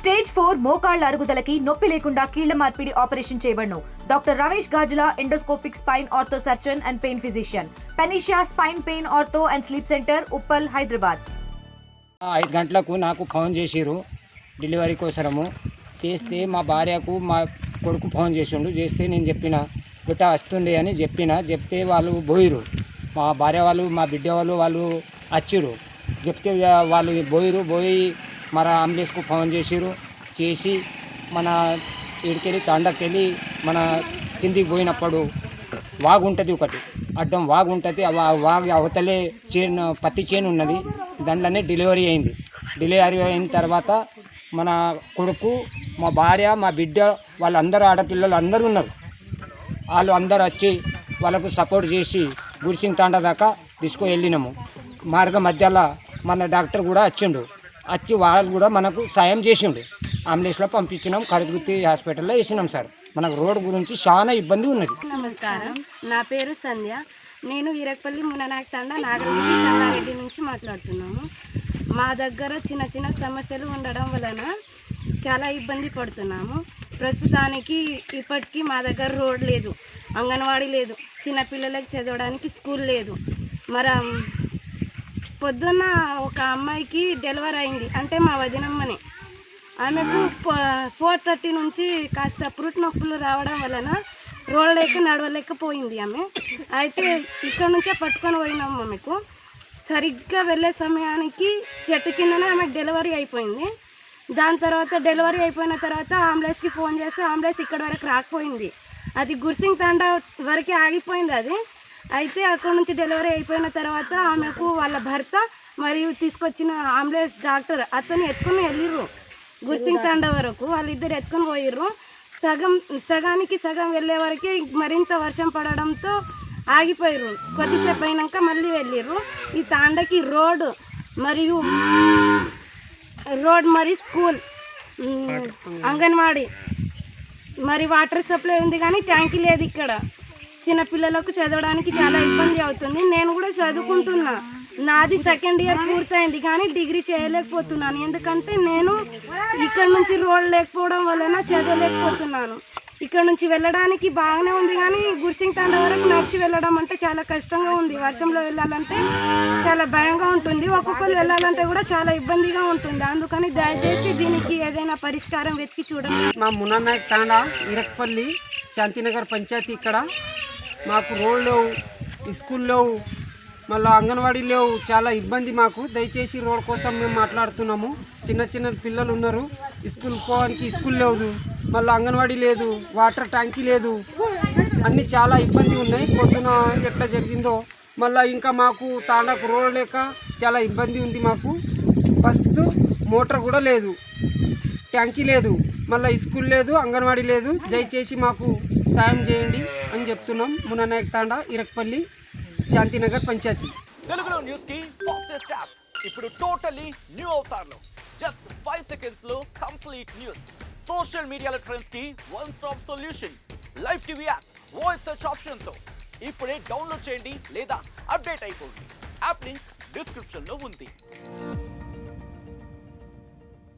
Stage four మోకాళ్ళ అరుగుదలకి నొప్పి లేకుండా కీళ్ళ మార్పిడి ఆపరేషన్ చేయబడును. Doctor Ramesh Gajula endoscopic spine ortho surgeon and pain physician. పెనిషియా spine pain ortho and sleep centre Uppal Hyderabad. ఐదు గంటలకు నాకు ఫోన్ చేసిర్రు డెలివరీ కోసరము. చేస్తే మా భార్యకు మా కొడుకు ఫోన్ చేసిండు. చేస్తే నేను చెప్పిన బిడ్డ వస్తుంది అని చెప్పిన. చెప్తే వాళ్ళు పోయిరు మా భార్య వాళ్ళు మా బిడ్డ వాళ్ళు వాళ్ళు వచ్చిర్రు చెప్తే వాళ్ళు పోయిరు పోయి మన అంబులెన్స్కు ఫోన్ చేసిరు చేసి మన ఇడికెళ్ళి తండకెళ్ళి మన కిందికి పోయినప్పుడు వాగు ఉంటుంది ఒకటి. అడ్డం వాగు ఉంటుంది వాగు అవతలే చేను పత్తి చేను ఉన్నది. దాంట్లోనే డెలివరీ అయింది. డెలివరీ అయిన తర్వాత మన కొడుకు మా భార్య మా బిడ్డ వాళ్ళందరూ ఆడపిల్లలు అందరూ ఉన్నారు. వాళ్ళు అందరూ వచ్చి వాళ్ళకు సపోర్ట్ చేసి గురిసింగ్ తాండ దాకా తీసుకు వెళ్ళినాము మార్గ మధ్యలో మన డాక్టర్ కూడా వచ్చిండు. వచ్చి వాళ్ళు కూడా మనకు సాయం చేసిండు. అంబులెన్స్లో పంపించినాం కరుగుత్తి హాస్పిటల్లో వేసినాం సార్. మనకు రోడ్ గురించి చాలా ఇబ్బంది ఉన్నది. నమస్కారం. నా పేరు సంధ్య. నేను వీరపల్లి ముననాయక తండ నాగరెడ్డి సంగారెడ్డి నుంచి మాట్లాడుతున్నాము. మా దగ్గర చిన్న చిన్న సమస్యలు ఉండడం వలన చాలా ఇబ్బంది పడుతున్నాము. ప్రస్తుతానికి ఇప్పటికీ మా దగ్గర రోడ్ లేదు అంగన్వాడీ లేదు చిన్నపిల్లలకు చదవడానికి స్కూల్ లేదు. మరి పొద్దున్న ఒక అమ్మాయికి డెలివరీ అయింది. అంటే మా వదినమ్మని. ఆమెకు ఫోర్ థర్టీ నుంచి కాస్త పురుటి నొప్పులు రావడం వలన రోడ్లేక నడవలేకపోయింది ఆమె. అయితే ఇక్కడ నుంచే పట్టుకొని పోయినాం ఆమెకు. సరిగ్గా వెళ్ళే సమయానికి చెట్టు కిందనే ఆమెకు డెలివరీ అయిపోయింది. దాని తర్వాత డెలివరీ అయిపోయిన తర్వాత అంబులెన్స్కి ఫోన్ చేస్తే అంబులెన్స్ ఇక్కడ వరకు రాకపోయింది. అది గుర్సింగ్ తండా వరకే ఆగిపోయింది అది. అయితే అక్కడ నుంచి డెలివరీ అయిపోయిన తర్వాత ఆమెకు వాళ్ళ భర్త మరియు తీసుకొచ్చిన అంబులెన్స్ డాక్టర్ అతను ఎత్తుకుని వెళ్ళిర్రు. గుర్సింగ్ తండ వరకు వాళ్ళిద్దరు ఎత్తుకొని పోయిర్రు. సగం సగానికి సగం వెళ్ళే వరకే మరింత వర్షం పడడంతో ఆగిపోయారు కొద్దిసేపు అయినాక మళ్ళీ వెళ్ళిర్రు. ఈ తాండకి రోడ్ మరియు రోడ్ మరి స్కూల్ అంగన్వాడీ మరి వాటర్ సప్లై ఉంది కానీ ట్యాంక్ లేదు ఇక్కడ. చిన్న పిల్లలకు చదవడానికి చాలా ఇబ్బంది అవుతుంది. నేను కూడా చదువుకుంటున్నా. నాది సెకండ్ ఇయర్ పూర్తయింది కానీ డిగ్రీ చేయలేకపోతున్నాను. ఎందుకంటే నేను ఇక్కడ నుంచి రోడ్ లేకపోవడం వలన చదవలేకపోతున్నాను. ఇక్కడ నుంచి వెళ్ళడానికి బాగానే ఉంది కానీ గుర్సింగ్ తండ వరకు నడిచి వెళ్ళడం అంటే చాలా కష్టంగా ఉంది. వర్షంలో వెళ్ళాలంటే చాలా భయంగా ఉంటుంది. ఒక్కొక్కరు వెళ్ళాలంటే కూడా చాలా ఇబ్బందిగా ఉంటుంది. అందుకని దయచేసి దీనికి ఏదైనా పరిష్కారం వెతికి చూడండి. మా మునానాయక్ తాండా ఇరక్పల్లి శాంతినగర్ పంచాయతీ ఇక్కడ మాకు రోడ్లు లేవు స్కూల్ లేవు మళ్ళీ అంగన్వాడీ లేవు. చాలా ఇబ్బంది మాకు. దయచేసి రోడ్ కోసం మేము మాట్లాడుతున్నాము. చిన్న చిన్న పిల్లలు ఉన్నారు. స్కూల్ పోవడానికి స్కూల్ లేదు. మళ్ళీ అంగన్వాడీ లేదు వాటర్ ట్యాంకీ లేదు. అన్నీ చాలా ఇబ్బంది ఉన్నాయి. పొద్దున ఎట్లా జరిగిందో. మళ్ళీ ఇంకా మాకు తాండాకు రోడ్ లేక చాలా ఇబ్బంది ఉంది మాకు. ఫస్ట్ మోటార్ కూడా లేదు. ట్యాంకీ లేదు. మళ్ళీ స్కూల్ లేదు అంగన్వాడీ లేదు. దయచేసి మాకు సాయం చేయండి. అని చెప్తున్నాం. మునానాయక్ తాండా ఇరక్పల్లి శాంతినగర్ పంచాయతీ. తెలుగులో న్యూస్కి ఫాస్టెస్ట్ యాప్ ఇప్పుడు టోటలీ న్యూ అవతార్లో. జస్ట్ ఫైవ్ సెకండ్స్లో complete news social media ట్రెండ్స్కి one stop solution live TV app voice search ఆప్షన్తో. ఇప్పుడే డౌన్లోడ్ చేయండి లేదా అప్డేట్ అయిపోండి. యాప్ లింక్ డిస్క్రిప్షన్లో ఉంది.